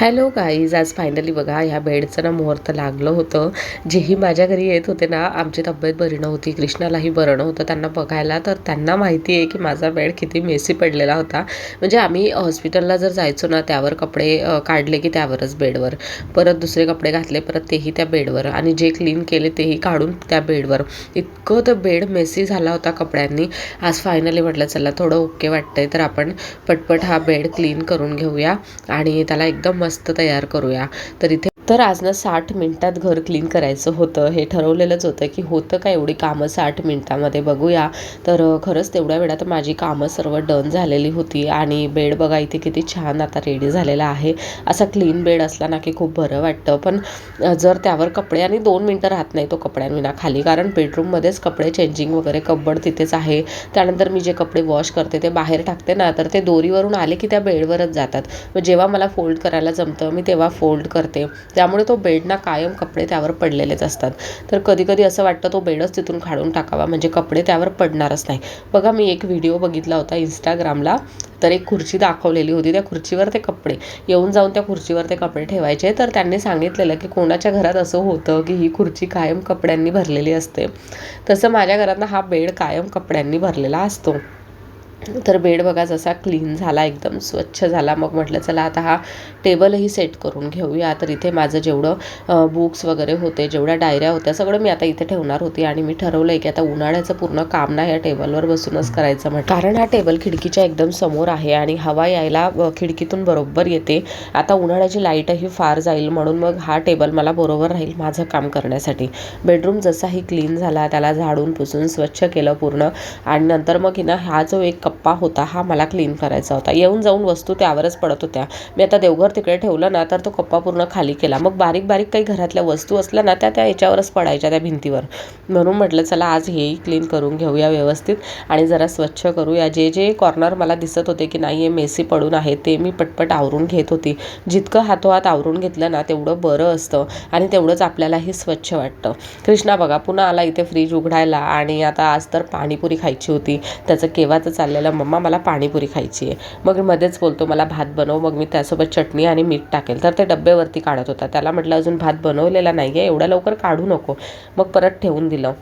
Hello guys आज finally बघा ह्या बेडचं ना मुहूर्त लागलं होतं. जेही माझ्या घरी येत होते ना आमची तब्येत बरी नव्हती कृष्णालाही बरं नव्हतं. त्यांना बघायला तर त्यांना माहिती आहे की माझा बेड किती मेसी पडलेला होता. म्हणजे आम्ही हॉस्पिटलला जर जायचो ना त्यावर कपडे काढले की त्यावरच बेडवर. परत दुसरे कपडे घातले परत तेही त्या बेडवर. आणि जे क्लीन केले तेही काढून त्या बेडवर. इतकं तर बेड मेसी झाला होता कपड्यांनी. आज फायनली म्हटलं चला थोडं ओके वाटतंय तर आपण पटपट हा बेड क्लीन करून घेऊया. आणि त्याला एकदम मस्त तयार करूया. तर इथे तर आज ना साठ मिनटात घर क्लीन करायचं होतं. हे ठरवलेलंच होतं की होतं का एवढी कामं साठ मिनटामध्ये बघूया. तर खरंच तेवढ्या वेळात माझी कामं सर्व डन झालेली होती आणि बेड बघा इथे किती छान आता रेडी झालेला आहे. असा क्लीन बेड असला ना की खूप बरं वाटतं. पण जर त्यावर कपडे आणि दोन मिनटं राहत नाही तो कपड्यांविना खाली. कारण बेडरूममध्येच कपडे चेंजिंग वगैरे कब्बड तिथेच आहे. त्यानंतर मी जे कपडे वॉश करते ते बाहेर टाकते ना तर ते दोरीवरून आले की त्या बेडवरच जातात. मग जेव्हा मला फोल्ड करायला जमतं मी तेव्हा फोल्ड करते. त्यामुळे तो बेड ना कायम कपडे त्यावर पडलेलेच असतात. तर कधीकधी असं वाटतं तो बेडच तिथून काढून टाकावा म्हणजे कपडे त्यावर पडणारच नाही. बघा मी एक व्हिडिओ बघितला होता इंस्टाग्रामला तर एक खुर्ची दाखवलेली होती. त्या खुर्चीवर ते कपडे येऊन जाऊन त्या खुर्चीवर ते कपडे ठेवायचे. तर त्यांनी सांगितलेलं की कोणाच्या घरात असं होतं की ही खुर्ची कायम कपड्यांनी भरलेली असते. तसं माझ्या घरात ना हा बेड कायम कपड्यांनी भरलेला असतो. तर बेड बघा जसा क्लीन झाला एकदम स्वच्छ झाला. मग म्हटलं चला आता हा टेबलही सेट करून घेऊया. तर इथे माझं जेवढं बुक्स वगैरे होते जेवढ्या डायऱ्या होत्या सगळं मी आता इथे ठेवणार होती. आणि मी ठरवलं आहे की आता उन्हाळ्याचं पूर्ण काम ना या टेबलवर बसूनच करायचं म्हटलं. कारण हा टेबल खिडकीच्या एकदम समोर आहे आणि हवा यायला खिडकीतून बरोबर येते. आता उन्हाळ्याची लाईटही फार जाईल म्हणून मग हा टेबल मला बरोबर राहील माझं काम करण्यासाठी. बेडरूम जसाही क्लीन झाला त्याला झाडून पुसून स्वच्छ केलं पूर्ण. आणि नंतर मग ही ना हा जो एक कप्पा होता हा मला क्लीन करायचा होता. येऊन जाऊन वस्तू त्यावरच पडत होत्या. मी आता देवघर तिकडे ठेवलं ना तर तो कप्पा पूर्ण खाली केला. मग बारीक बारीक काही घरातल्या वस्तू असल्या ना त्या त्या याच्यावरच पडायच्या त्या भिंतीवर. म्हणून म्हटलं चला आज हेही क्लीन करून घेऊया व्यवस्थित आणि जरा स्वच्छ करूया. जे जे कॉर्नर मला दिसत होते की नाही हे मेसी पडून आहे ते मी पटपट आवरून घेत होती. जितकं हातोहात आवरून घेतलं ना तेवढं बरं असतं आणि तेवढंच आपल्यालाही स्वच्छ वाटतं. कृष्णा बघा पुन्हा आला इथे फ्रीज उघडायला आणि आता आज तर पाणीपुरी खायची होती. त्याचं केव्हाचं चाललेलं मम्मा मला पाणीपुरी खायची आहे. मग मध्येच बोलतो मला भात बनव. मग मी त्यासोबत चटणी आणि मीठ टाकेल. तर ते डब्यावरती काढत होता. त्याला म्हटलं अजून भात बनवलेला नाही आहे एवढ्या लवकर काढू नको. मग परत ठेवून दिलं.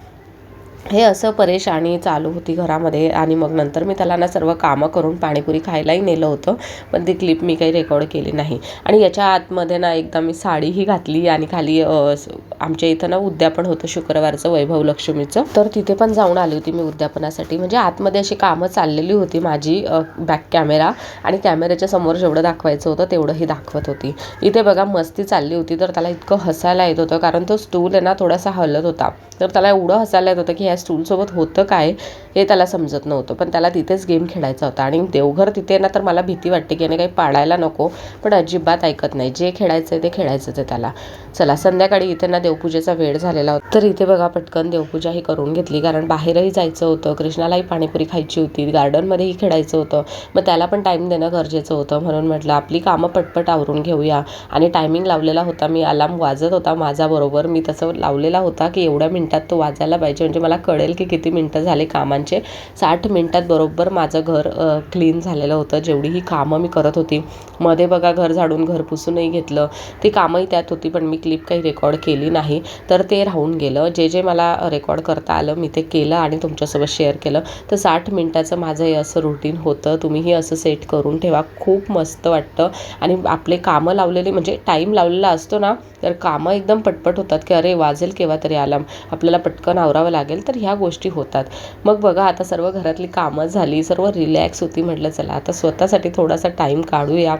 हे असं परेशानी चालू होती घरामध्ये आणि मग नंतर मी त्याला ना सर्व कामं करून पाणीपुरी खायलाही नेलं होतं पण ती क्लिप मी काही रेकॉर्ड केली नाही. आणि याच्या आतमध्ये ना एकदा मी साडीही घातली आणि खाली आमच्या इथं ना उद्यापन होतं शुक्रवारचं वैभव लक्ष्मीचं. तर तिथे पण जाऊन आली होती मी उद्यापनासाठी. म्हणजे आतमध्ये अशी कामं चाललेली होती माझी बॅक कॅमेरा आणि कॅमेऱ्याच्या समोर जेवढं दाखवायचं होतं तेवढंही दाखवत होती. इथे बघा मस्ती चालली होती तर त्याला इतकं हसायला येत होतं कारण तो स्टूल आहे ना थोडासा हलत होता. तर त्याला एवढं हसायला येत होतं की ह्या स्टूलसोबत होतं काय हे त्याला समजत नव्हतं. पण त्याला तिथेच गेम खेळायचा होता. आणि देवघर तिथे ना तर मला भीती वाटते की याने काही पाडायला नको. पण अजिबात ऐकत नाही. जे खेळायचं आहे ते खेळायचंच आहे त्याला. चला संध्याकाळी इथे ना देवपूजेचा वेळ झालेला होता. तर इथे बघा पटकन देवपूजाही करून घेतली. कारण बाहेरही जायचं होतं. कृष्णालाही पाणीपुरी खायची होती. गार्डनमध्येही खेळायचं होतं. मग त्याला पण टाईम देणं गरजेचं होतं म्हणून म्हटलं आपली कामं पटपट आवरून घेऊया. आणि टायमिंग लावलेला होता. मी अलार्म वाजत होता माझा बरोबर मी तसं लावलेला होता की एवढ्या मिनटात तो वाजायला पाहिजे. म्हणजे मला कळेल की किती मिनटं झाले कामांचे. साठ मिनटात बरोबर माझं घर क्लीन झालेलं होतं. जेवढी ही कामं मी करत होती. मध्ये बघा घर झाडून घर पुसूनही घेतलं. ती कामंही त्यात होती पण मी क्लिप काही रेकॉर्ड केली नाही. तर ते राहून गेलं. जे जे मला रेकॉर्ड करता आलं मी ते केलं आणि तुमच्यासोबत शेअर केलं. तर साठ मिनटाचं माझं हे असं रुटीन होतं. तुम्हीही असं सेट करून ठेवा. खूप मस्त वाटतं. आणि आपले कामं लावलेले म्हणजे टाईम लावलेला असतो ना तर कामं एकदम पटपट होतात की अरे वाजेल केव्हा तरी आलाम आपल्याला पटकन आवरावं लागेल. तर ह्या गोष्टी होतात. मग बघा आता सर्व घरातली कामं झाली सर्व रिलॅक्स होती म्हटलं चला आता स्वतःसाठी थोडासा टाईम काढूया.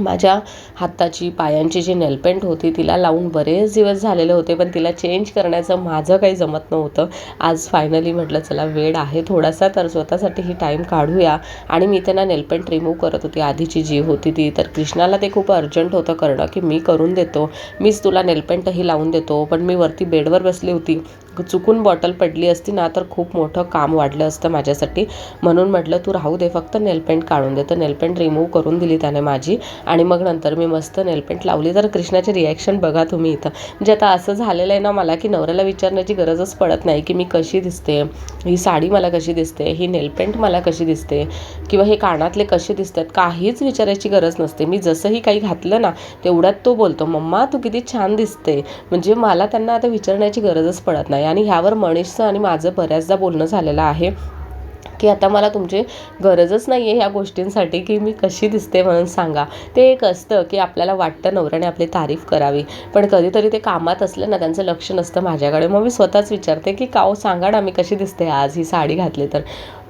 माझ्या हाताची पायांची जी नेलपेंट होती तिला लावून बरेच दिवस झालेले होते पण तिला चेंज करण्याचं माझं काही जमत नव्हतं. आज फायनली म्हटलं चला वेळ आहे थोडासा तर स्वतःसाठी ही टाईम काढूया. आणि मी त्यांना नेलपेंट रिमूव्ह करत होती. आधीची जी होती ती. तर कृष्णाला ते खूप अर्जंट होतं करणं की मी करून देतो. मीच तुला नेलपेंटही लावून देतो. पण मी वरती बेडवर बसली होती. चुकून बॉटल पडली असती ना तर खूप मोठं काम वाढलं असतं माझ्यासाठी. म्हणून म्हटलं तू राहू दे फक्त नेलपेंट काढून दे. तर नेलपेंट रिमूव्ह करून दिली त्याने माझी. आणि मग नंतर मी मस्त नेलपेंट लावली. तर कृष्णाचे रिॲक्शन बघा तुम्ही इथं. म्हणजे आता असं झालेलं आहे ना मला की नवऱ्याला विचारण्याची गरजच पडत नाही की मी कशी दिसते ही साडी मला कशी दिसते ही नेलपेंट मला कशी दिसते किंवा हे कानातले कसे दिसतात काहीच विचारायची गरज नसते. मी जसंही काही घातलं ना तेवढ्यात तो बोलतो मम्मा तू किती छान दिसते. म्हणजे मला त्यांना आता विचारण्याची गरजच पडत नाही. आणि ह्यावर मनीषचं आणि माझं बऱ्याचदा बोलणं झालेलं आहे की आता मला तुमची गरजच नाही आहे ह्या गोष्टींसाठी की मी कशी दिसते म्हणून सांगा. ते एक असतं की आपल्याला वाटतं नवऱ्याने आपली तारीफ करावी पण कधीतरी ते कामात असलं ना त्यांचं लक्ष नसतं माझ्याकडे. मग मी स्वतःच विचारते की काहो सांगा ना मी कशी दिसते आज ही साडी घातली तर.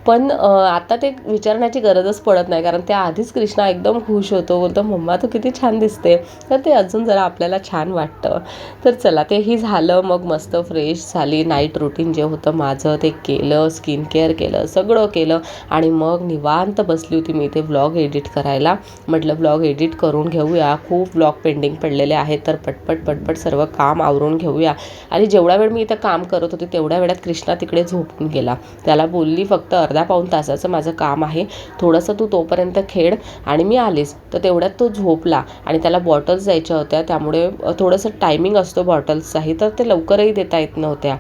पण आता ते विचारण्याची गरजच पडत नाही कारण त्या आधीच कृष्णा एकदम खुश होतो बोलतो मम्मा तू किती छान दिसते. तर ते अजून जरा आपल्याला छान वाटतं. तर चला तेही झालं मग मस्त फ्रेश झाली नाईट रुटीन जे होतं माझं ते केलं स्किन केअर केलं सगळं केलं आणि मग निवांत बसली होती मी ते व्लॉग एडिट करायला. म्हटलं व्लॉग एडिट करून घेऊया खूप व्लॉग पेंडिंग पडलेले आहेत तर पटपट पटपट सर्व काम आवरून घेऊया. आणि जेवढा वेळ मी इथं काम करत होते तेवढ्या वेळात कृष्णा तिकडे झोपून गेला. त्याला बोलली फक्त अर्धा पाऊण तासाचं माझं काम आहे. थोडंसं तू तोपर्यंत खेळ आणि मी आलीस. तर तेवढ्यात तो झोपला आणि त्याला बॉटल्स द्यायच्या होत्या. त्यामुळे थोडंसं टायमिंग असतो बॉटल्सचाही तर ते लवकरही देता येत नव्हत्या.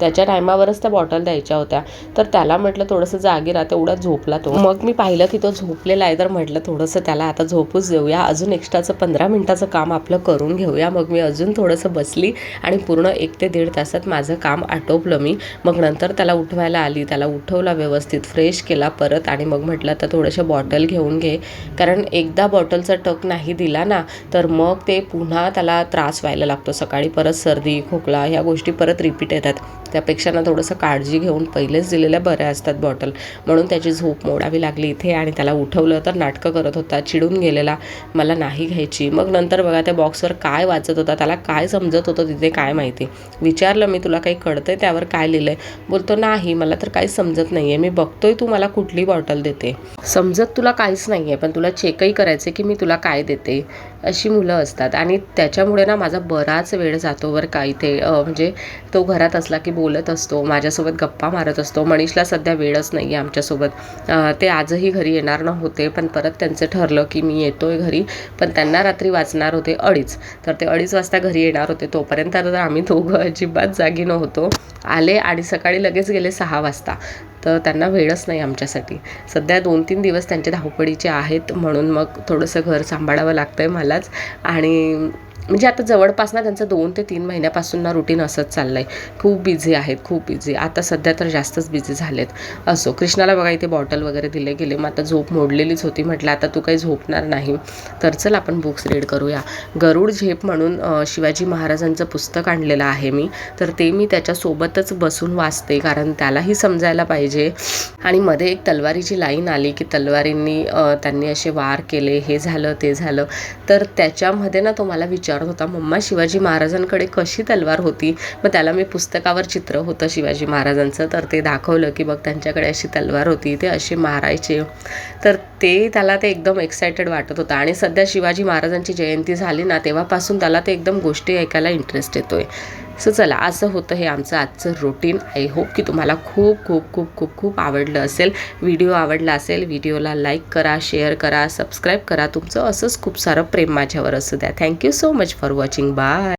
त्याच्या टायमावरच त्या बॉटल द्यायच्या होत्या. तर त्याला म्हटलं थोडंसं जागी राहा तेवढा झोपला तो. मग मी पाहिलं की तो झोपलेला आहे तर म्हटलं थोडंसं त्याला आता झोपूच देऊया. अजून एक्स्ट्राचं पंधरा मिनटाचं काम आपलं करून घेऊया. मग मी अजून थोडंसं बसली आणि पूर्ण एक ते दीड तासात माझं काम आटोपलं मी. मग नंतर त्याला उठवायला आली. त्याला उठवला व्यवस्थित फ्रेश केला परत आणि मग म्हटलं आता थोडंसं बॉटल घेऊन घे. कारण एकदा बॉटलचा टक नाही दिला ना तर मग ते पुन्हा त्याला त्रास व्हायला लागतो. सकाळी परत सर्दी खोकला ह्या गोष्टी परत रिपीट येतात. त्यापेक्षा ना थोडंसं काळजी घेऊन पहिलेच दिलेल्या बऱ्या असतात बॉटल. म्हणून त्याची झोप मोडावी लागली इथे आणि त्याला उठवलं तर नाटकं करत होता चिडून गेलेला मला नाही घ्यायची. मग नंतर बघा त्या बॉक्सवर काय वाचत होता त्याला काय समजत होतं तिथे काय माहिती. विचारलं मी तुला काही कळतंय त्यावर काय लिहिलंय? बोलतो नाही मला तर काहीच समजत नाही आहे मी बघतोय तू मला कुठली बॉटल देते. समजत तुला काहीच नाही आहे पण तुला चेकही करायचं की मी तुला काय देते. अशी मुलं असतात. आणि त्याच्यामुळे ना माझा बराच वेळ जातो बरं का इथे म्हणजे तो घरात असला की बोलत असतो माझ्यासोबत गप्पा मारत असतो. मनीषला सध्या वेळच नाही आहे आमच्यासोबत ते आजही घरी येणार नव्हते पण परत त्यांचं ठरलं की मी येतोय घरी. पण त्यांना रात्री वाचणार होते अडीच. तर ते अडीच वाजता घरी येणार होते. तोपर्यंत तर आम्ही दोघं अजिबात जागी नव्हतो. आले आणि सकाळी लगेच गेले सहा वाजता. तर त्यांना वेळच नाही आमच्यासाठी. सध्या दोन तीन दिवस त्यांच्या धावपळीचे आहेत म्हणून मग थोडंसं घर सांभाळावं लागतं आहे मलाच. आणि म्हणजे आता जवळपास ना त्यांचं दोन ते तीन महिन्यापासून ना रुटीन असंच चाललं आहे खूप बिझी आहेत खूप बिझी आता सध्या तर जास्तच बिझी झालेत. असो कृष्णाला बघा इथे बॉटल वगैरे दिले गेले. मग आता झोप मोडलेलीच होती. म्हटलं आता तू काही झोपणार नाही. तर चल आपण बुक्स रीड करूया. गरुड झेप म्हणून शिवाजी महाराजांचं पुस्तक आणलेलं आहे मी. तर ते मी त्याच्यासोबतच बसून वाचते. कारण त्यालाही समजायला पाहिजे. आणि मध्ये एक तलवारीची लाईन आली की तलवारींनी त्यांनी असे वार केले हे झालं ते झालं. तर त्याच्यामध्ये ना तो मला विचारत होता मम्मा शिवाजी महाराजांकडे कशी तलवार होती? मग त्याला मी पुस्तकावर चित्र होतं शिवाजी महाराजांचं. तर ते दाखवलं की बघ त्यांच्याकडे अशी तलवार होती ते असे मारायचे. तर ते त्याला ते एकदम एक्सायटेड वाटत होतं. आणि सध्या शिवाजी महाराजांची जयंती झाली ना तेव्हापासून त्याला ते एकदम गोष्टी ऐकायला इंटरेस्ट येतोय. सो चला असं होतं हे आमचं आजचं रुटीन आय होप की तुम्हाला खूप खूप खूप खूप खूप आवडलं असेल. व्हिडिओ आवडला असेल व्हिडिओला लाईक करा शेअर करा सबस्क्राईब करा. तुमचं असंच खूप सारं प्रेम माझ्यावर असू द्या. Thank you so much for watching bye